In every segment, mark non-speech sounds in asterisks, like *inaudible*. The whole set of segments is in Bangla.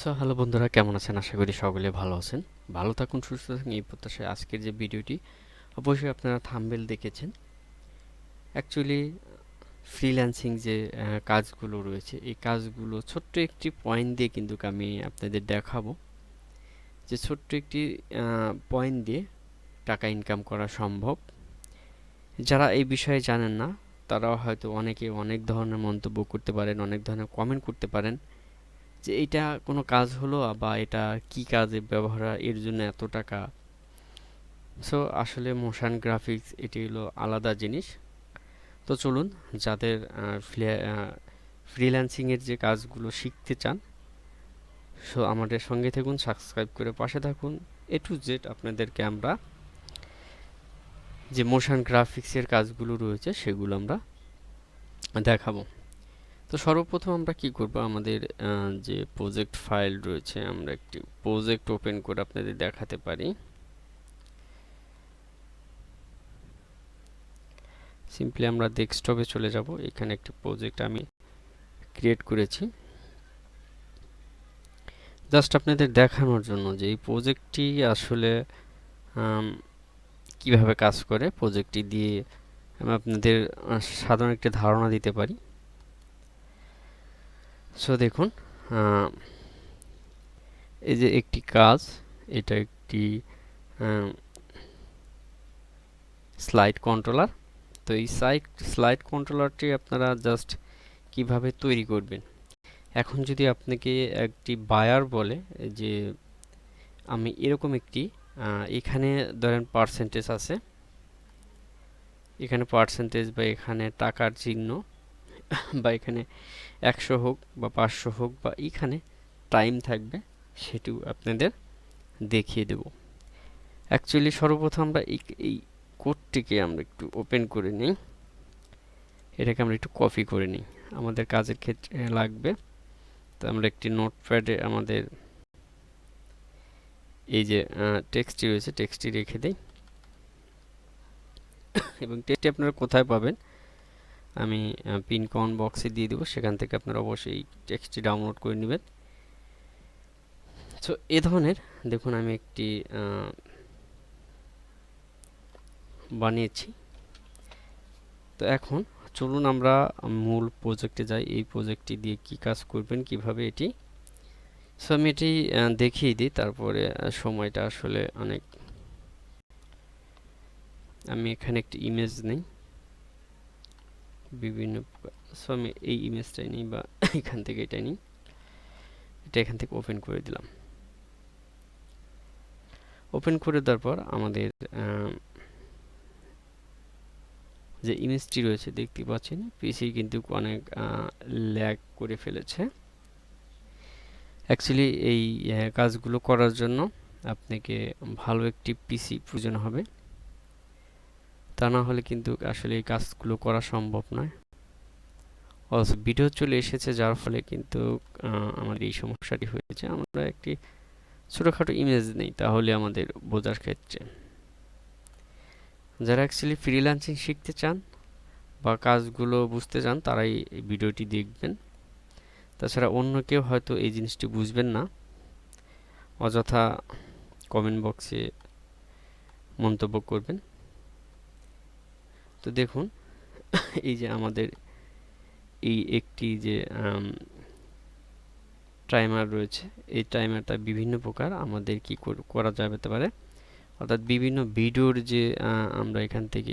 সো, হ্যালো বন্ধুরা, কেমন আছেন? আশা করি সকলে ভালো আছেন। ভালো থাকুন, সুস্থ থাকুন এই প্রত্যাশায় আজকের যে ভিডিওটি, অবশ্যই আপনারা থাম্বেল দেখেছেন। অ্যাকচুয়ালি ফ্রিল্যান্সিং যে কাজগুলো রয়েছে, এই কাজগুলো ছোট্ট একটি পয়েন্ট দিয়ে কিন্তু আমি আপনাদের দেখাবো। যে ছোট্ট একটি পয়েন্ট দিয়ে টাকা ইনকাম করা সম্ভব। যারা এই বিষয়ে জানেন না, তারাও হয়তো অনেকে অনেক ধরনের মন্তব্য করতে পারেন, অনেক ধরনের কমেন্ট করতে পারেন। যে এটা কোনো কাজ হলো বা এটা কি কাজে ব্যবহার হয়, এর জন্য এত টাকা? সো আসলে মোশন গ্রাফিক্স এটি হলো আলাদা জিনিস। তো চলুন যাদের ফ্রিল্যান্সিংয়ের যে কাজগুলো শিখতে চান সো আমাদের সঙ্গে থাকুন সাবস্ক্রাইব করে পাশে থাকুন। এ টু জেড আপনাদেরকে আমরা যে মোশন গ্রাফিক্সের কাজগুলো রয়েছে সেগুলো আমরা দেখাবো। তো সর্বপ্রথম আমরা কি করব? আমাদের যে প্রজেক্ট ফাইল রয়েছে, আমরা একটি প্রজেক্ট ওপেন করে আপনাদের দেখাতে পারি। সিম্পলি আমরা ডেস্কটপে চলে যাব। এখানে একটি প্রজেক্ট আমি ক্রিয়েট করেছি। জাস্ট আপনাদের দেখানোর জন্য যে এই প্রজেক্টটি আসলে কীভাবে কাজ করে প্রজেক্টটি দিয়ে আমি আপনাদের সাধারণ একটি ধারণা দিতে পারি। সো দেখুন এই যে একটি কাজ, এটা একটি স্লাইড কন্ট্রোলার তো এই সাইড স্লাইড কন্ট্রোলারটি আপনারা জাস্ট কীভাবে তৈরি করবেন? এখন যদি আপনাকে একটি বায়ার বলে, যে আমি এরকম একটি এখানে ধরেন পার্সেন্টেজ আছে। এখানে পার্সেন্টেজ বা এখানে টাকার চিহ্ন। বা এখানে একশো হোক বা পাঁচশো হোক বা এখানে টাইম থাকবে, সেটিও আপনাদের দেখিয়ে দেব। অ্যাকচুয়ালি সর্বপ্রথম আমরা এই এই কোডটিকে আমরা একটু ওপেন করে নিই। এটাকে আমরা একটু কপি করে নিই। আমাদের কাজের ক্ষেত্রে লাগবে। তো আমরা একটি নোটপ্যাডে আমাদের এই যে টেক্সটটি রয়েছে টেক্সটটি রেখে দিই। *coughs* এবং টেক্সটটি আপনারা কোথায় পাবেন? আমি পিন কমেন্ট বক্সে দিয়ে দেবো, সেখান থেকে আপনারা অবশ্যই টেক্সটটি ডাউনলোড করে নেবেন। সো এ ধরনের দেখুন আমি একটি বানিয়েছি। তো এখন চলুন আমরা মূল প্রজেক্টে যাই। এই প্রজেক্টটি দিয়ে কি কাজ করবেন, কীভাবে এটি? সো আমি এটি দেখিয়ে দিই, তারপরে সময়টা আসলে অনেক আমি এখানে একটি ইমেজ নেই। বিভিন্ন সো আমি এই ইমেজটাই নিই বা এখান থেকে এটাই নিই। এটা এখান থেকে ওপেন করে দিলাম। ওপেন করে দেওয়ার পর আমাদের যে ইমেজটি রয়েছে, দেখতে পাচ্ছেন? পিসি কিন্তু অনেক ল্যাগ করে ফেলেছে। অ্যাকচুয়ালি এই কাজগুলো করার জন্য আপনাকে ভালো একটি পিসি প্রয়োজন হবে। তা না হলে কিন্তু আসলে এই কাজগুলো করা সম্ভব নয়। অলসো ভিডিও চলে এসেছে যার ফলে কিন্তু আমাদের এই সমস্যাটি হয়েছে। আমরা একটি ছোটোখাটো ইমেজ নেই তাহলে আমাদের বোঝার ক্ষেত্রে। যারা অ্যাকচুয়ালি ফ্রিল্যান্সিং শিখতে চান বা কাজগুলো বুঝতে চান, তারাই এই ভিডিওটি দেখবেন। তাছাড়া অন্য কেউ হয়তো এই জিনিসটি বুঝবেন না। অযথা কমেন্ট বক্সে মন্তব্য করবেন। তো দেখুন, এই যে আমাদের এই একটি যে টাইমার রয়েছে, এই টাইমারটা বিভিন্ন প্রকার আমাদের কি কর- যাবে পারে। অর্থাৎ বিভিন্ন ভিডিওর যে আমরা এখান থেকে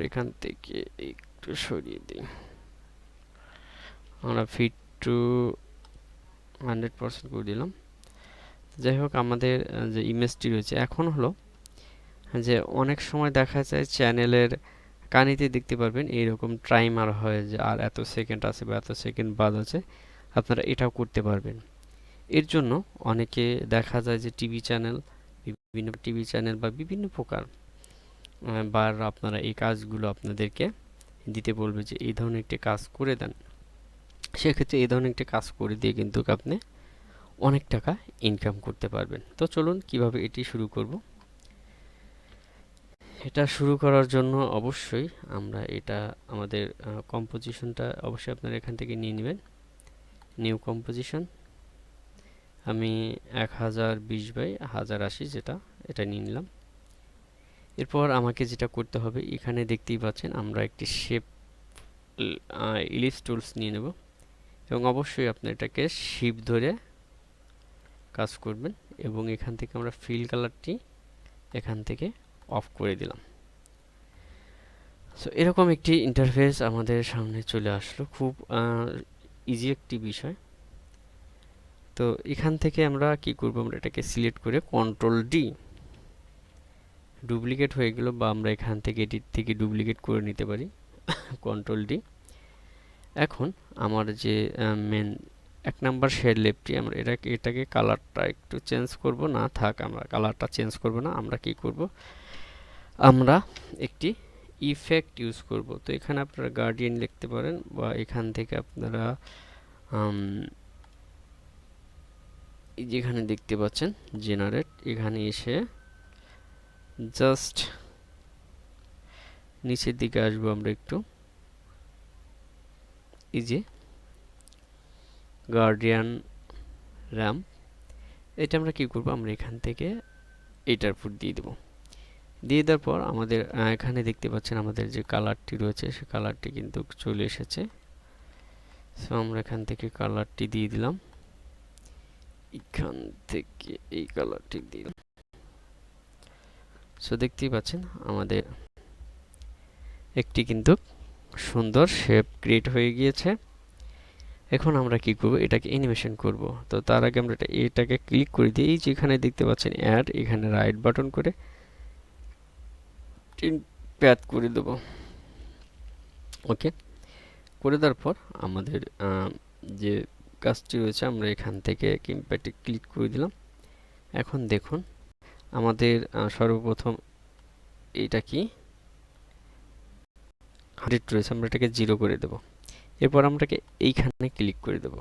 এখান থেকে একটু সরিয়ে দিই। আমরা ফিট টু হান্ড্রেড পার্সেন্ট করে দিলাম। যাই হোক, আমাদের যে ইমেজটি রয়েছে, এখন হলো যে অনেক সময় দেখা যায় চ্যানেলের কানিতে দেখতে পারবেন, এইরকম টাইমার হয় যে আর এত সেকেন্ড আছে বা এত সেকেন্ড বাদ আছে, আপনারা এটাও করতে পারবেন। এর জন্য অনেকে দেখা যায় যে টিভি চ্যানেল বিভিন্ন টিভি চ্যানেল বা বিভিন্ন প্রকার বার আপনারা এই কাজগুলো আপনাদেরকে দিতে বলবে যে, এই ধরনের একটি কাজ করে দেন। সেক্ষেত্রে এই ধরনের একটি কাজ করে দিয়ে কিন্তু আপনি অনেক টাকা ইনকাম করতে পারবেন। তো চলুন কীভাবে এটি শুরু করব। এটা শুরু করার জন্য অবশ্যই আমরা এটা আমাদের কম্পোজিশনটা অবশ্যই আপনারা এখান থেকে নিয়ে নেবেন। নিউ কম্পোজিশন আমি এক হাজার বিশ বাই হাজার আশি যেটা, এটা নিয়ে নিলাম। এরপর আমাকে যেটা করতে হবে, এখানে দেখতেই পাচ্ছেন আমরা একটি শেপ ইলিপস টুলস নিয়ে নেব। এবং অবশ্যই আপনি এটাকে শিপ ধরে কাজ করবেন এবং এখান থেকে আমরা ফিল কালারটি এখান থেকে অফ করে দিলাম। সো এরকম একটি ইন্টারফেস আমাদের সামনে চলে আসলো। খুব ইজি একটি বিষয়। তো এখান থেকে আমরা কি করব? আমরা এটাকে সিলেক্ট করে কন্ট্রোল ডি ডুপ্লিকেট হয়ে গেল বা আমরা এখান থেকে এডিট থেকে ডুপ্লিকেট করে নিতে পারি। *coughs* কন্ট্রোল ডি এখন আমার যে মেন এক নাম্বার শেড লেপটি আমরা এটাকে এটাকে কালারটা একটু চেঞ্জ করব? না থাক, আমরা কালারটা চেঞ্জ করব না, আমরা কি করব? আমরা একটি ইফেক্ট ইউজ করব। তো এখানে আপনারা গার্ডিয়ান লিখতে পারেন বা এখান থেকে আপনারা যেখানে দেখতে পাচ্ছেন জেনারেট এখানে এসে জাস্ট নিচের দিকে আসব আমরা একটু। এই যে গার্ডিয়ান র্যাম এটা আমরা কি করব? আমরা এখান থেকে এইটার ফুট দিয়ে দেব। দিয়ে দেওয়ার পর আমাদের এখানে দেখতে পাচ্ছেন আমাদের যে কালারটি রয়েছে, সে কালারটি কিন্তু চলে এসেছে। সো আমরা এখান থেকে কালারটি দিয়ে দিলাম। এখান থেকে এই কালারটি দিলাম। সো দেখতেই পাচ্ছেন আমাদের একটি কিন্তু সুন্দর শেপ ক্রিয়েট হয়ে গিয়েছে। এখন আমরা কি করব? এটাকে অ্যানিমেশন করব। তো তার আগে আমরা এটাকে ক্লিক করে দিই এই যেখানে দেখতে পাচ্ছেন অ্যাড এখানে রাইট বাটন করে প্যাথ করে দেব। ওকে করে দেওয়ার পর আমাদের যে কাজটি রয়েছে, আমরা এখান থেকে কিম্প্যাটে ক্লিক করে দিলাম। এখন দেখুন, আমাদের সর্বপ্রথম এইটা কি? হান্ড্রেড রয়েছে, আমরা এটাকে জিরো করে দেব। এরপর আমরাকে এইখানে ক্লিক করে দেব।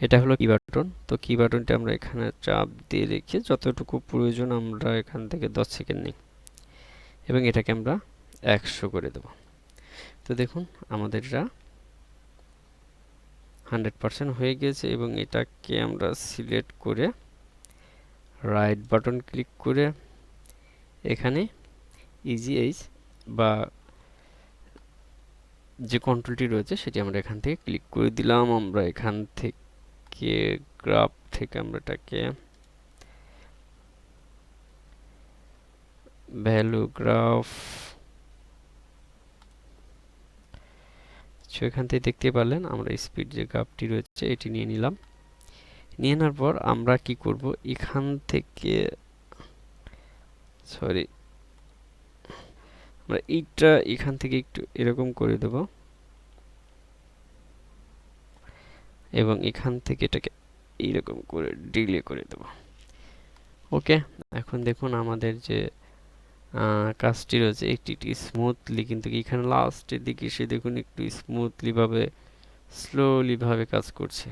এটা হলো কি বাটন তো কি বাটনটা আমরা এখানে চাপ দিয়ে রেখে যতটুকু প্রয়োজন আমরা এখান থেকে দশ সেকেন্ড নিই। এবং এটাকে আমরা একশো করে দেব। তো দেখুন আমাদের এটা হান্ড্রেড পারসেন্ট হয়ে গেছে এবং এটাকে আমরা সিলেক্ট করে রাইট বাটন ক্লিক করে এখানে ইজি এইচ বা যে কন্ট্রোলটি রয়েছে সেটি আমরা এখান থেকে ক্লিক করে দিলাম। আমরা এখান থেকে গ্রাফ থেকে আমরা এটাকে ভ্যালু গ্রাফ এখান থেকে দেখতে পারলেন আমরা স্পিড যে গ্রাফটি রয়েছে এটি নিয়ে নিলাম। নিয়ে নেওয়ার পর আমরা কি করব? এখান থেকে সরি আমরা এইটা এখান থেকে একটু এরকম করে দেব। এবং এখান থেকে এটাকে এইরকম করে ডিলে করে দেব। ওকে এখন দেখুন আমাদের যে কাজটি রয়েছে একটি একটি স্মুথলি কিন্তু এখানে লাস্টের দিকে সে দেখুন একটু স্মুথলিভাবে স্লোলিভাবে কাজ করছে।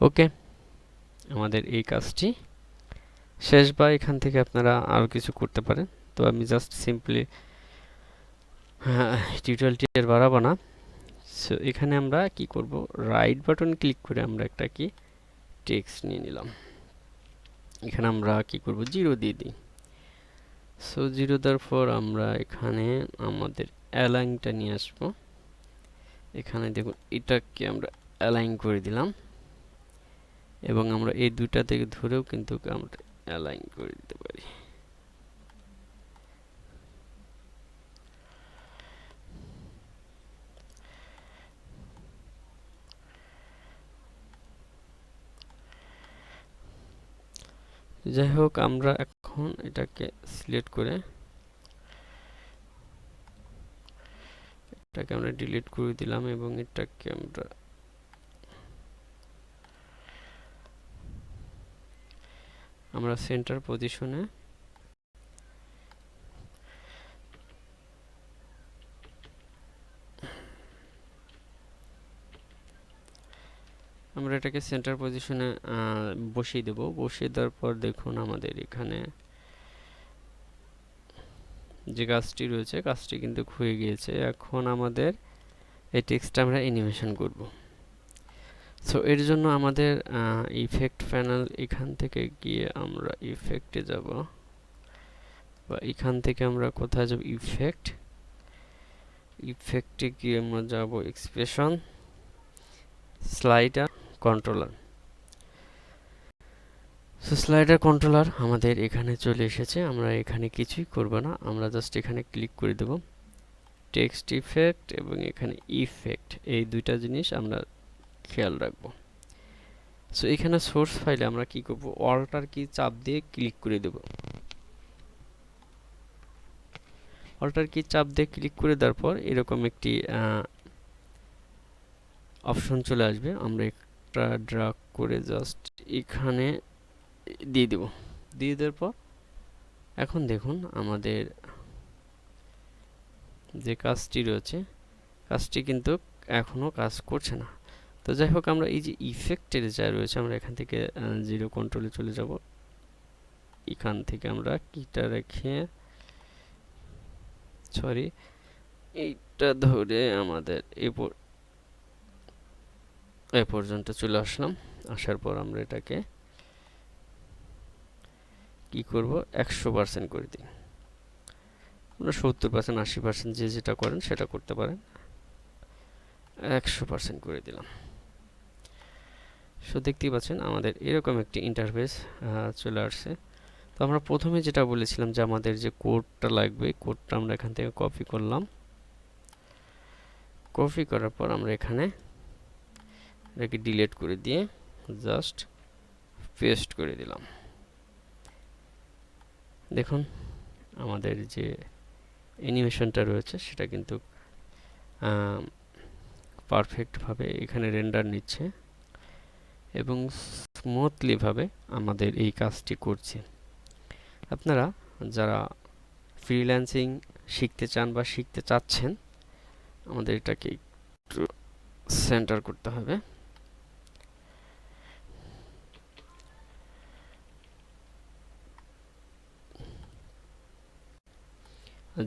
ওকে আমাদের এই কাজটি শেষ বা এখান থেকে আপনারা আরও কিছু করতে পারেন। তো আমি জাস্ট সিম্পলি টিউটোরিয়ালটি আর বাড়াবো না। সো এখানে আমরা কি করব? রাইট বাটন ক্লিক করে আমরা একটা কি? টেক্সট নিয়ে নিলাম। এখানে আমরা কি করব? জিরো দিয়ে দিই। সো জিরো দেওয়ার পর আমরা এখানে আমাদের অ্যালাইনটা নিয়ে আসব। এখানে দেখুন, এটাকে আমরা অ্যালাইন করে দিলাম। এবং আমরা এই দুটা থেকে ধরেও কিন্তু আমরা অ্যালাইন করে দিতে পারি। যাই হোক, আমরা এখন এটাকে সিলেক্ট করে এটাকে আমরা ডিলিট করে দিলাম এবং এটাকে আমরা আমরা সেন্টার পজিশনে এটাকে সেন্টার পজিশনে বসিয়ে দেব। বসিয়ে দেওয়ার পর দেখুন আমাদের এখানে যে কাজটি রয়েছে, কাজটি কিন্তু হয়ে গিয়েছে। এখন আমাদের এই টেক্সটটা আমরা অ্যানিমেশন করব। সো এর জন্য আমাদের ইফেক্ট প্যানেল এখান থেকে গিয়ে আমরা ইফেক্টে যাব। বা এখান থেকে আমরা কোথায় যাব? ইফেক্ট ইফেক্টে গিয়ে আমরা যাব expression slider controller so slider controller আমাদের এখানে চলে এসেছে, আমরা এখানে কিছুই করব না, আমরা জাস্ট এখানে ক্লিক করে দেব। টেক্সট ইফেক্ট এবং এখানে ইফেক্ট এই দুইটা জিনিস আমরা খেয়াল রাখব। সো এখানে সোর্স ফাইলে আমরা কি করব? অল্টার কি চাপ দিয়ে ক্লিক করে দেব। অল্টার কি চাপ দিয়ে ক্লিক করে দেওয়ার পর এরকম একটি অপশন চলে আসবে। আমরা একটা ড্রাগ করে জাস্ট এখানে দিয়ে দেব। দিয়ে দেওয়ার পর এখন দেখুন আমাদের যে কাজটি রয়েছে, কাজটি কিন্তু এখনও কাজ করছে না। তো যাই হোক, আমরা এই যে ইফেক্টের যা রয়েছে, আমরা এখান থেকে জিরো কন্ট্রোলে চলে যাব। এখান থেকে আমরা কিটা রেখে সরি এইটা ধরে আমাদের এরপর এ পর্যন্ত চলে আসলাম। আসার পর আমরা এটাকে কি করব? একশো পার্সেন্ট করে দিই। আমরা সত্তর পার্সেন্ট আশি পার্সেন্ট যে যেটা করেন সেটা করতে পারেন। একশো পার্সেন্ট করে দিলাম। সো দেখতেই পাচ্ছেন আমাদের এরকম একটি ইন্টারফেস চলে আসছে। তো আমরা প্রথমে যেটা বলেছিলাম যে আমাদের যে কোডটা লাগবে কোডটা আমরা এখান থেকে কপি করলাম। কপি করার পর আমরা এখানে এটাকে ডিলিট করে দিয়ে জাস্ট পেস্ট করে দিলাম। দেখুন, আমাদের যে অ্যানিমেশনটা রয়েছে, সেটা কিন্তু পারফেক্টভাবে এখানে রেন্ডার নিচ্ছে এবং স্মুথলিভাবে আমাদের এই কাজটি করছে। আপনারা যারা ফ্রিল্যান্সিং শিখতে চান বা শিখতে চাচ্ছেন, আমাদের এটাকে একটু সেন্টার করতে হবে।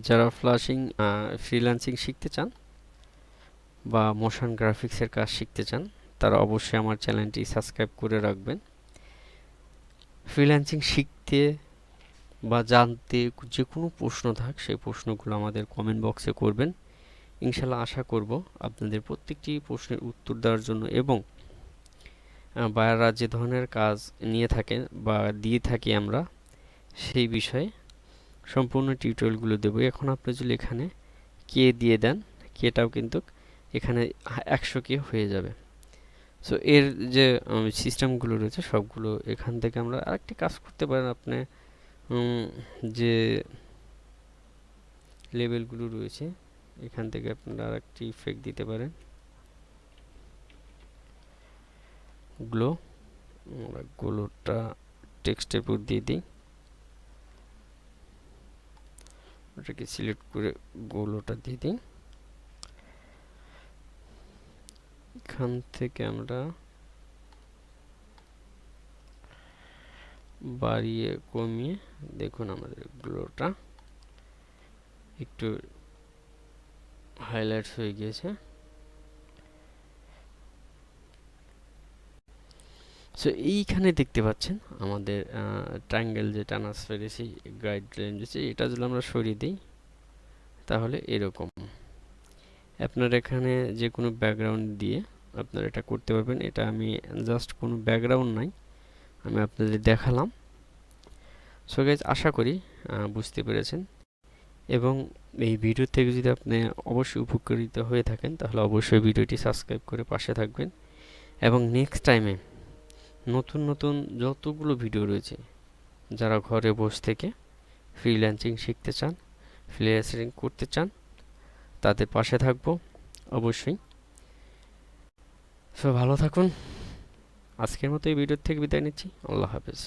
যারা ফ্লাশিং ফ্রিল্যান্সিং শিখতে চান বা মোশন গ্রাফিক্সের কাজ শিখতে চান, তারা অবশ্যই আমার চ্যানেলটি সাবস্ক্রাইব করে রাখবেন। ফ্রিল্যান্সিং শিখতে বা জানতে যে কোনো প্রশ্ন থাক, সেই প্রশ্নগুলো আমাদের কমেন্ট বক্সে করবেন। ইনশাল্লাহ আশা করব আপনাদের প্রত্যেকটি প্রশ্নের উত্তর দেওয়ার জন্য এবং বায়াররা যে ধরনের কাজ নিয়ে থাকেন বা দিয়ে থাকি আমরা, সেই বিষয়ে সম্পূর্ণ টিউটোরিয়ালগুলো দেবো। এখন আপনি যদি এখানে কে দিয়ে দেন কেটাও কিন্তু এখানে একশো কে হয়ে যাবে। সো এর যে সিস্টেমগুলো রয়েছে, সবগুলো এখান থেকে আমরা আরেকটি কাজ করতে পারেন। আপনি যে লেভেলগুলো রয়েছে, এখান থেকে আপনারা আরেকটি ইফেক্ট দিতে পারেন। গ্লো আমরা গ্লোটা টেক্সটের উপর দিয়ে দিই। ওটাকে সিলেক্ট করে গোলোটা দিয়ে দিই এখান থেকে আমরা বাড়িয়ে কমিয়ে দেখুন আমাদের গ্লোটা। একটু হাইলাইটস হয়ে গিয়েছে। সো এইখানে দেখতে পাচ্ছেন আমাদের ট্রাঙ্গেল যে ট্রান্সফারেন্সি গাইড লাইন রয়েছে এটা যদি আমরা সরিয়ে দিই, তাহলে এরকম। আপনার এখানে যে কোনো ব্যাকগ্রাউন্ড দিয়ে আপনারা এটা করতে পারবেন। এটা আমি জাস্ট কোনো ব্যাকগ্রাউন্ড নাই, আমি আপনাদের দেখালাম। সো গাইজ আশা করি বুঝতে পেরেছেন। এবং এই ভিডিও থেকে যদি আপনি অবশ্যই উপকৃত হয়ে থাকেন, তাহলে অবশ্যই ভিডিওটি সাবস্ক্রাইব করে পাশে থাকবেন। এবং নেক্সট টাইমে নতুন নতুন যতগুলো ভিডিও রয়েছে, যারা ঘরে বসে থেকে ফ্রিল্যান্সিং শিখতে চান ফ্রিল্যান্সিং করতে চান, তাদের পাশে থাকব অবশ্যই। সো ভালো থাকুন। আজকের মতো এই ভিডিওর থেকে বিদায় নিচ্ছি। আল্লাহ হাফেজ।